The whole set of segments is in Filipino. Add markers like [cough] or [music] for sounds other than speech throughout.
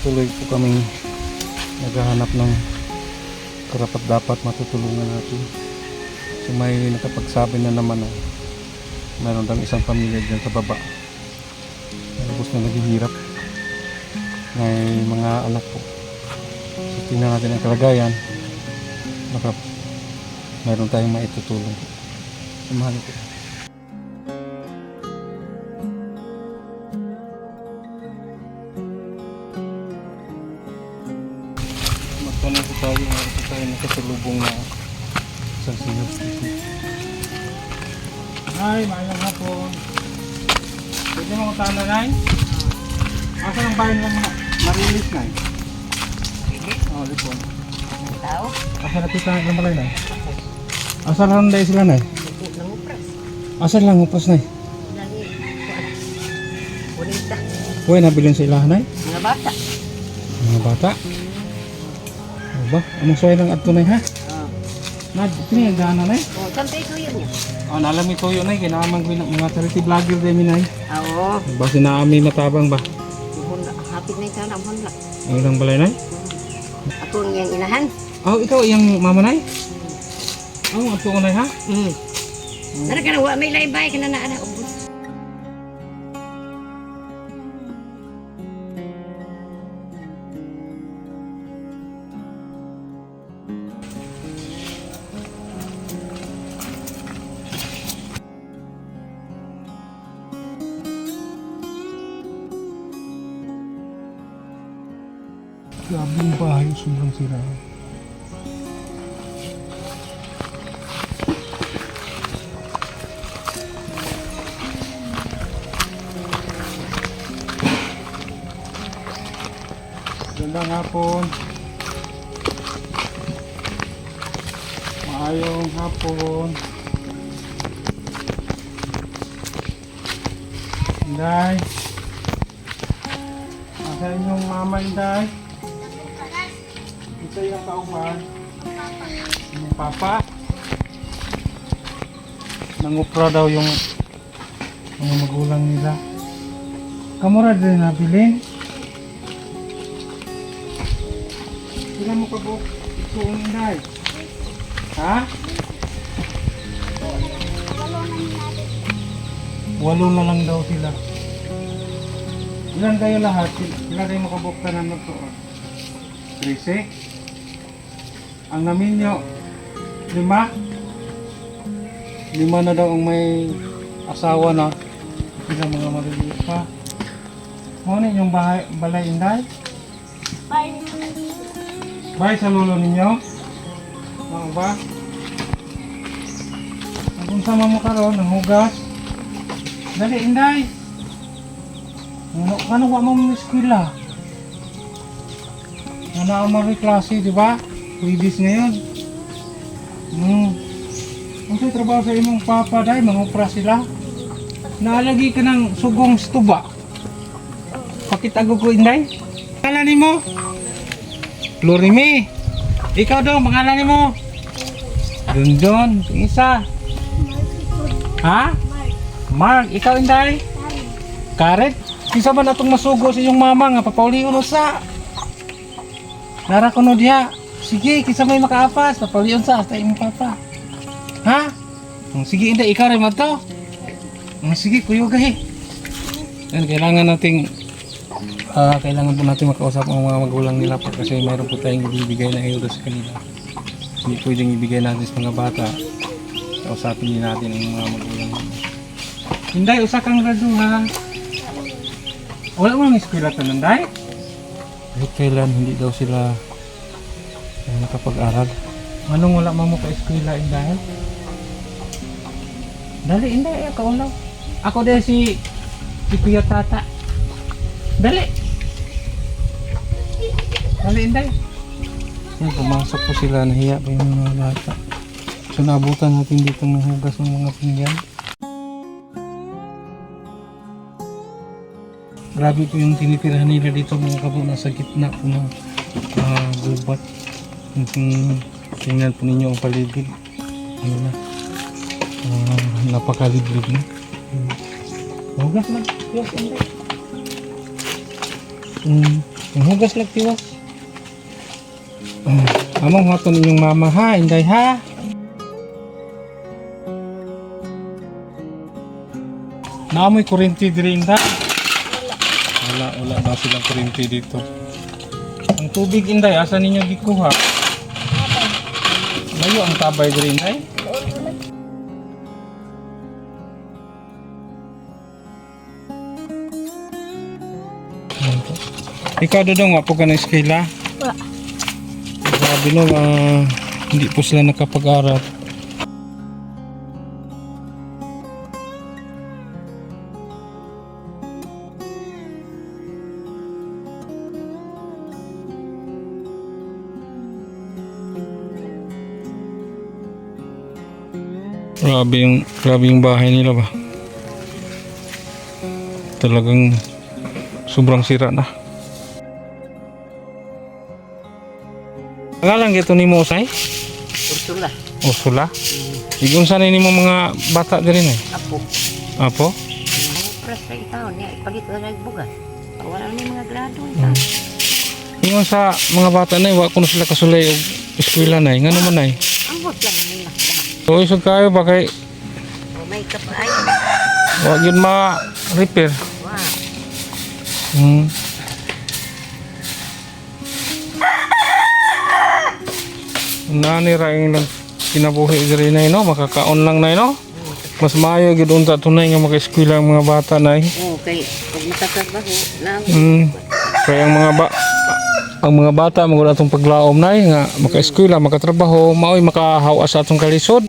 tuloy po kaming naghahanap ng karapat dapat matutulungan natin. So may nakapagsabi na naman na mayroon daw isang pamilya dyan sa baba. Tapos na naghihirap. May mga anak po. So tingnan natin ang kalagayan. Baka mayroon tayong maitutulong po. Samahan po. Bayan lang ma- marilis na eh? Oo, lipon. Tao, Asa na tita ng malay na Asa lang dahil sila na nangupras. Asa lang upras na Lagi, Bonita. Huwag nabilin sa ilahan na Mga bata. Mga bata. Ano ba? Among suway lang ato na ha? Oh, Na, ito yung gana na oh sampay ko yun niya. Oh, nalam ito yun na Kinamang ko yung mga charity vlogger din minay. Ah, Oo. Ba sinaami matabang ba? Muhon na, hapit na yung sana, muhon na. Ang ilang balay na Ako niyang inahan. Oh, ikaw yung mama na Oh, ato ko na ha? Hmm. Nara ka na, wa may laibay ka na na, anak. Grabe yung bahay, sobrang sira. Gandang hapon. Maayong hapon. Inday. Asa inyong mama, Inday? Ito yung kauban. Yung papa. Nangupra daw yung mga magulang nila. Kamura din nabilin. Sila mo kabuk. Isuong inday. Ha? Walo na lang daw sila. Ilan kayo lahat? Ilan kayo makabukta na magtuon? 13. Ang namin nyo, lima. Lima na daw ang may asawa na. Sila mga maliliit pa. Ngunit yung bahay, balay inday? Bahay sa lolo ninyo? Mga ba? Kung sama mo karon, ang hugas. Dali inday. Ano, ano wa mo mo eskwela? Ano ang mga klase, di ba? Pwedis ngayon. Hmm. Ang trabaho sa imong papa, dahil mangupra sila. Naalagi ka ng sugong stuba. Pakitago ko, Inday. Pangalan ni mo? Florime. Ikaw daw, pangalan ni mo? Dundon. Isa. Ha? Mark. Ikaw, Inday? Karet? Kisa ba na itong masugo sa iyong mama nga papauli uno sa? Nara ko no diha. Sige, kisa may makaapas. Papaliyon sa hasta imong papa. Ha? Oh, sige, hindi. Ikaw rin mo to. Oh, sige, kuyo gahi. Yan, kailangan nating ah, kailangan po natin makausap ang mga magulang nila po kasi mayroon po tayong ibibigay na ayuda sa kanila. Hindi pwedeng ibigay natin sa mga bata. Kausapin din natin ang mga magulang nila. Hindi, usa kang graduhan. Wala mo ng eskwela to nanday? Kahit kailan hindi daw sila eh, nakapag-aral. Anong wala mo ka eskwela inday? Dali inday, ako ulaw. Ako din si si Kuya Tata. Dali. Dali inday. Yan, pumasok po sila, nahiya pa yung mga bata. So naabutan natin dito ng hugas ng mga pinggan. Grabe po yung tinitirahan nila dito mga kabo nasa gitna po ng uh, gubat. Yung, tingnan po ninyo ang paligid. Ano na. Uh, napakaliblig na. Hmm. Hugas lang. Hugas lang. Hmm. Hugas lang tiwas. Ah, Among haton inyong mama ha, inday ha. Naamoy kurinti diri inday. Wala, wala daw silang kurinti dito. Ang tubig inday, asa ninyo gikuha? Layo ang tabay diri inday. Ikaw dodong wa po ka ng eskwela? Wa. Grabe no, ah, hindi po sila nakapag-aral. Grabe yung, grabe yung bahay nila ba? Talagang sobrang sira na. Pangalan gito ni Mosay? Ursula. Ursula? Igun sana ni mo mga bata din eh. Apo. Apo? Pras sa itaon niya. Ipagit ko na bugas. Wala na mga grado itaon. Ingon sa mga bata na wa kuno sila kasulay og eskwela na nga naman lang nila. So isog kayo ba kay O may kapay. wa gyud ma repair. Wow. Hmm. Nani ra yung nag kinabuhi diri na no, makakaon lang na no. Mas maayo gid unta tunay nga maka-eskwela ang mga bata na Oo, kay pag makatrabaho, lang. Mm. Kaya ang mga ba ang mga bata mga wala atong paglaom na nga maka-eskwela, makatrabaho, maoy makahawa sa atong kalisod.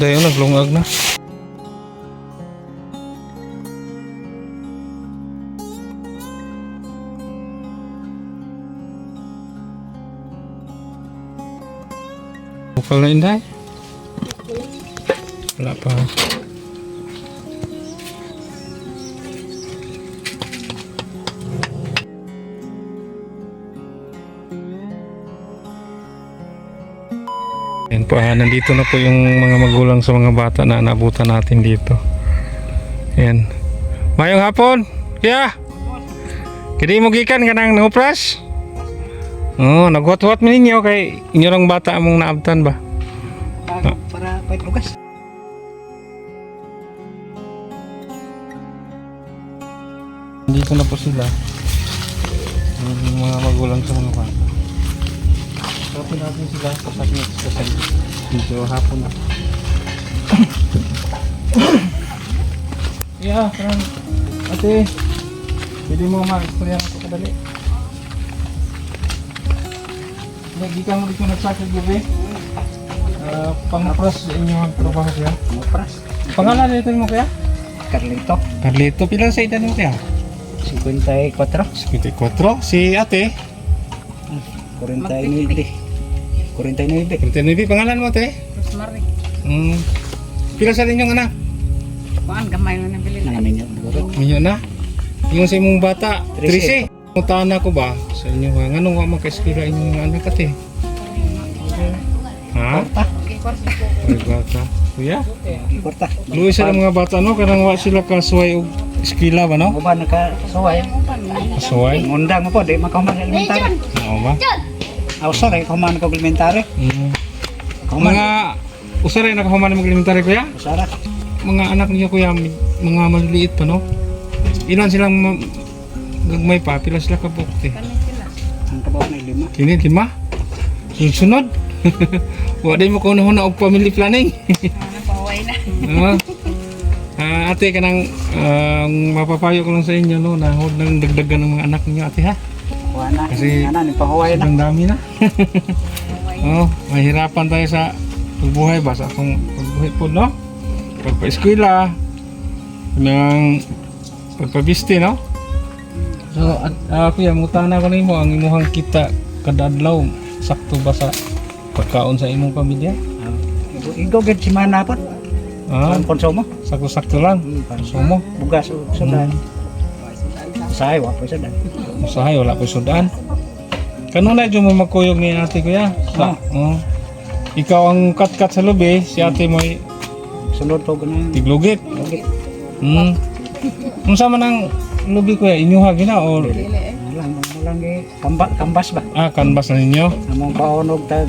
Inday yun, naglungag na. Bukal na Inday? Wala pa. Po, ah, nandito na po yung mga magulang sa mga bata na naabutan natin dito. Yan. Mayong hapon, kaya. Kini mo gikan ka nang nangupras? Oh, naghuat-huat mo ninyo kay inyo lang bata among naabtan ba? Para, para pait bugas. Dito na po sila. Yung mga magulang sa mga bata. Kapin natin sila sa sakit sa Medyo hapon [coughs] yeah, parang ate, pwede mo na ito kadali. Lagi ka mo dito nagsakit gabi. Uh, pang-pros sa inyong trabaho siya. Mupras. Pangalan nito mo kaya? Carlito. Carlito, pilang sa edad mo kaya? 54. 54. Si ate? 49. 49. 39. Pangalan mo ate? Rosemary. Hmm. Pila sa inyong anak? Kuan gamay na nabili na. Namin yun. Minyo na. Yung sa imong bata, Trece. 13. Mutana ko ba sa inyo ha? Nga nung wa makaeskila inyong anak ate? Ha? Ay bata. Kuya? Korta. Luwi sila mga bata no? Kanang wa sila kasuway og eskila ba no? Ako ba nakasuway? Kasuway? Mundang mo po, di sa. Oo ba? Ako sorry, kumahan ko elementary. Kumahan. Mga usaray nakahuman ng elementary kuya? Sara. mga anak niyo kuya, mga maliliit pa no? Ilan silang ma- gagmay pa, pila sila kabukti. Ang kabaw na lima. Kini lima. Sunod. [laughs] Wa day mo kuno na og family planning. Napaway na. [laughs] Ah. Ah, ate, kanang ang mapapayo ko lang sa inyo no, na huwag nang dagdagan ng mga anak niyo ate ha. Wala. Kasi- Ano, ni pahuway na. Ang dami na. [laughs] oh, mahirapan tayo sa pagbuhay ba sa akong pagbuhay po no. Pagpa-eskwela, ng pagpabiste no. So, at uh, kuya, mutana ko nimo ang imuhang kita kada adlaw sakto ba sa pagkaon sa imong pamilya? Igo gid si mana po. Ah, konsumo. sakto-sakto lang. So mo, Bugas o sudan. Say wa pa sudan. usahay wala ko sudaan. Kano na dyan mo magkuyog ni ate kuya? Sa, oh. Ikaw ang kat-kat sa lubi, si ate mo ay Sulod to ganun. tiglugit. Hmm. Kung sama ng lubi kuya, inyuha gina o Lang lang gi kamba kambas ba. ah, canvas na ninyo? Among paonog tag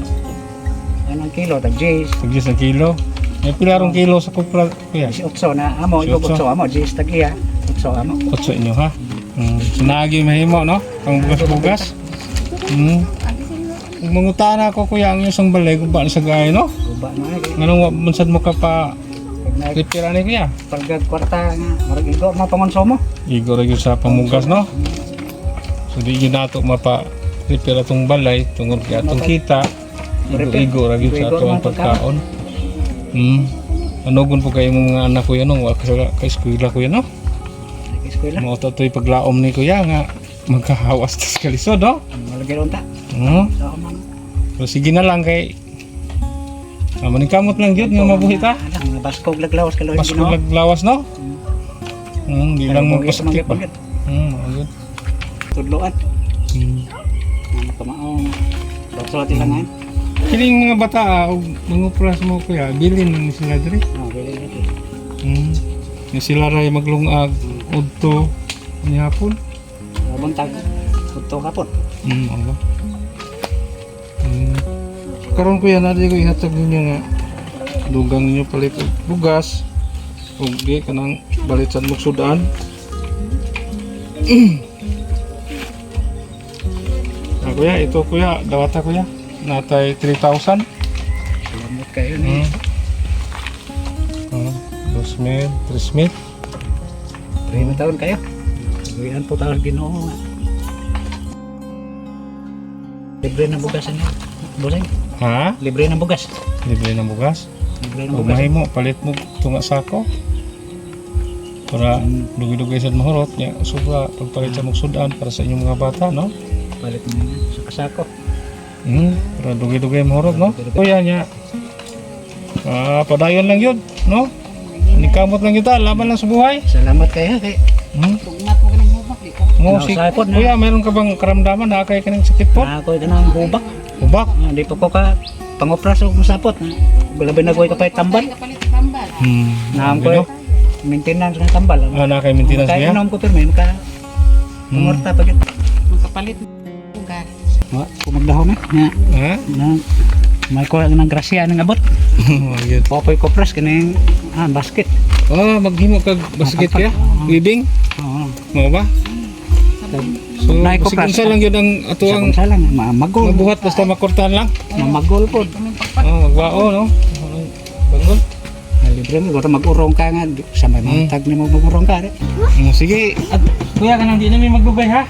anong kilo tag J's. Tugis na kilo. May pilarong kilo sa kupra kuya. Si Utso na amo Si yung Utso. Utso amo J's tag iya. Utso amo. Kutso inyo ha. Hmm. Sinagi mahimo no? Pang bugas-bugas. Hmm. Mangutana ko kuya ang isang balay kung paano sa gaya no? Gi. Nganong mansad mo ka pa repira ni kuya? pagad kwarta nga murag igo mo pangonsumo. Igo ra sa pamugas no. So di gyud nato mapa repair atong balay tungod kay atong kita. Igo-igo ra gyud sa atong naman pagkaon. Hmm. Anogon po kayo mga anak kuya no, wa ka sa eskwela kuya no. Eskwela. Mo to toy paglaom ni kuya nga magkahawas tas kalisod no. Malagi ron ta. Hmm. Man. So sige na lang kay Ah, maningkamot lang gyud nga mabuhi ta. Mga baskog laglawas kalo Mas laglawas no. Hmm, di lang mo pasakit ba. Hmm, ayun. Tudloan. Hmm. Ano pa maong. Bakso lang ngayon. Kining mga bata ah, og mga pras mo kuya, bilin man sila diri. Oh, bili lagi. Hmm. Nga sila ray maglungag udto ni hapon. Buntag. Utto kapon. Hmm, ano. Hmm. Karon kuya na di ko ihatag ninyo nga dugang ninyo palit bugas ug di kanang balitan mo sudan. ah, [clears throat] kuya, ito kuya, dawata kuya. Natay 3,000. Salamat kayo ni. Hmm. Ah, 2,000, 3,000. Primo taon kayo. Gawian po taon ginoo nga. Libre ng bugas niya. Busing. Ha? Libre ng bugas. Libre ng bugas. Libre ng bugas. mahay mo, palit mo tunga sako. Para dugi-dugi sa mahurot niya, sobra pagpalit sa magsudan para sa inyong mga bata, no? Palit mo na sa kasako. Hmm, para dugi-dugi mahurot, no? Kuya niya, ah, padayon lang yun, no? Nikamot lang kita, laban lang sa buhay. Salamat kayo kay. Hmm? Tugmat mo ka ng hubak, di ko. Mo, si, Nausapot na. kuya, mayroon ka bang karamdaman na kay kanang sakit po? Ako ito ng hubak. Ubak? Ah, Di pa ko ka pangopras o masapot. Balabi na ko ka pa tambal. Hmm. Naam ko Ano? maintenance ng tambal. Ah, na kay maintenance Kaya niya? inom ko pero may maka Hmm. pagit. Magkapalit ng bugas. Wa ko magdahom eh. Na Ha? na may ko ng grasya ng abot. [laughs] Ayun. Popoy ko pras kaning ah, basket. Oh, maghimo kag basket kaya? Weaving? Oo. Mo ba? So, Nay ko kasi pras. unsa lang yun ang atuang kunsa lang mamagol. mabuhat basta makortahan lang. Mamagol pod. Oh, magbao no. Bangon. Ah, Libre mo basta mag-urong ka nga Di- sa may Hmm. mga tag ni mo mag-urong ka. eh. Mm, sige. At kuya kanang di na may magbubay ha.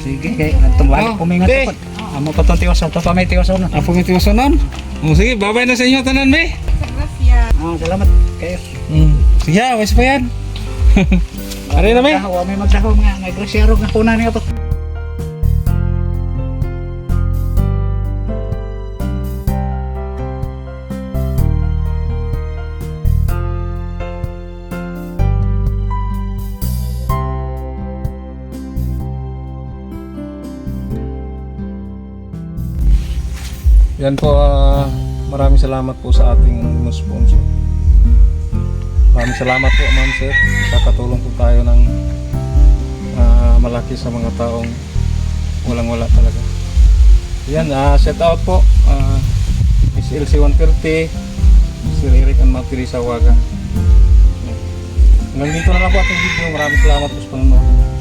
Sige kay atong Oh, wala be. pod. Amo pa tong tiwas to pa may tiwas na. Apo ng tiwasonon. Oh, sige, babay na sa inyo tanan me. Ah, salamat kayo. Mm. Sige, wais pa yan. [laughs] Ari na me. Magdahaw, may magdahaw nga. May grasyaro nga kuna niya po. Yan po, ah, maraming salamat po sa ating sponsor. Maraming salamat po, ma'am sir. Nakakatulong po tayo ng ah, malaki sa mga taong walang-wala talaga. Yan, ah, set out po. Uh, SLC 130, Sir Eric and Ma'am Teresa Waga. Hanggang dito na lang po ating video. Maraming salamat po sa panonood.